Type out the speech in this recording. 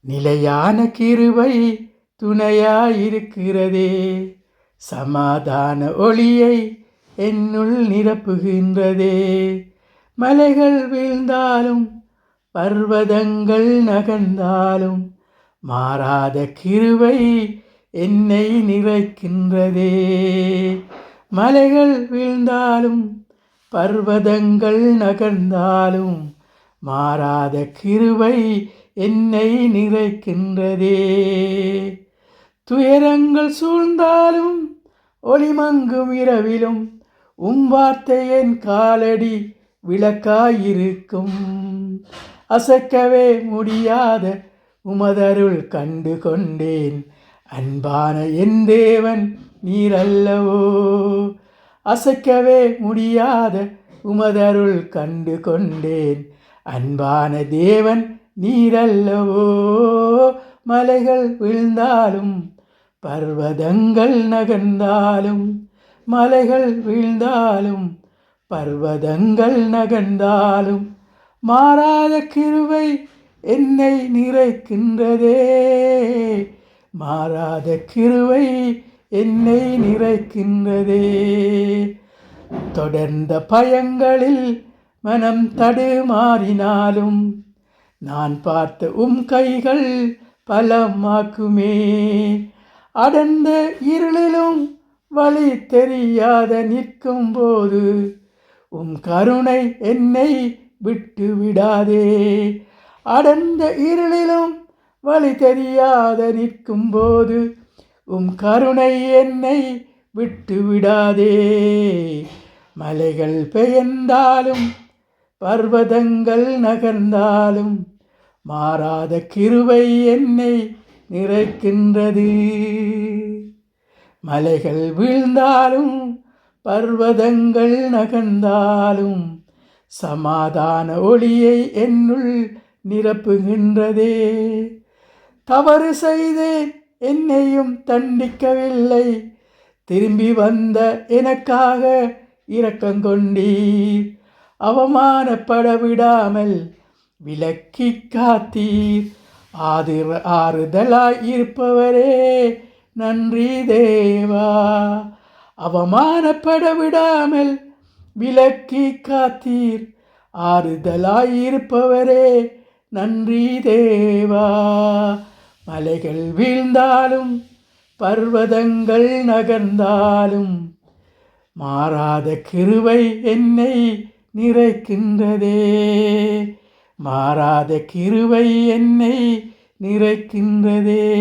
நிலையான கிருவை துணையாயிருக்கிறதே. சமாதான ஒளியை என்னுள் நிரப்புகின்றதே. மலைகள் வீழ்ந்தாலும் பர்வதங்கள் நகர்ந்தாலும் மாறாத கிருவை என்னை நிறைக்கின்றதே. மலைகள் வீழ்ந்தாலும் பர்வதங்கள் நகர்ந்தாலும் மாறாத கிருவை என்னை நிறைக்கின்றதே. துயரங்கள் சூழ்ந்தாலும் ஒளிமங்கும் இரவிலும் உம் வார்த்தை என் காலடி விளக்காயிருக்கும். அசைக்கவே முடியாத உமதருள் கண்டு கொண்டேன் அன்பான என் தேவன் நீரல்லவோ? அசைக்கவே முடியாத உமதருள் கண்டு கொண்டேன் அன்பான தேவன் நீரல்லவோ? மலைகள் வீழ்ந்தாலும் பர்வதங்கள் நகர்ந்தாலும் மலைகள் வீழ்ந்தாலும் பர்வதங்கள் நகர்ந்தாலும் மாறாத கிருவை என்னை நிறைக்கின்றதே. மாறாத கிருவை என்னை நிறைக்கின்றதே. தொடர்ந்த பயங்களில் மனம் தடுமாறினாலும் நான் பார்த்த உம் கைகள் பலமாக்குமே. அடர்ந்த இருளிலும் வழி தெரியாத நிற்கும் போது உம் கருணை என்னை விட்டு விடாதே. அடர்ந்த இருளிலும் வழி தெரியாத நிற்கும் போது உம் கருணை என்னை விட்டு விடாதே. மலைகள் பெயர்ந்தாலும் பர்வதங்கள் நகர்ந்தாலும் மாறாத கிருவை என்னை நிறைக்கின்றது. மலைகள் வீழ்ந்தாலும் பர்வதங்கள் நகர்ந்தாலும் சமாதான ஒளியை என்னுள் நிரப்புகின்றதே. தவறு செய்தேன் என்னையும் தண்டிக்கவில்லை. திரும்பி வந்த எனக்காக இரக்கங்கொண்டீர் அவமானப்பட விடாமல் விலக்கி காத்தீர். ஆதிர ஆறுதலாய் இருப்பவரே நன்றி தேவா. அவமானப்பட விடாமல் விலக்கி காத்தீர். ஆறுதலாய் இருப்பவரே நன்றி தேவா. மலைகள் வீழ்ந்தாலும் பர்வதங்கள் நகர்ந்தாலும் மாறாத கிருவை என்னை நிறைக்கின்றதே. மாறாத கிருவை என்னை நிறைக்கின்றதே.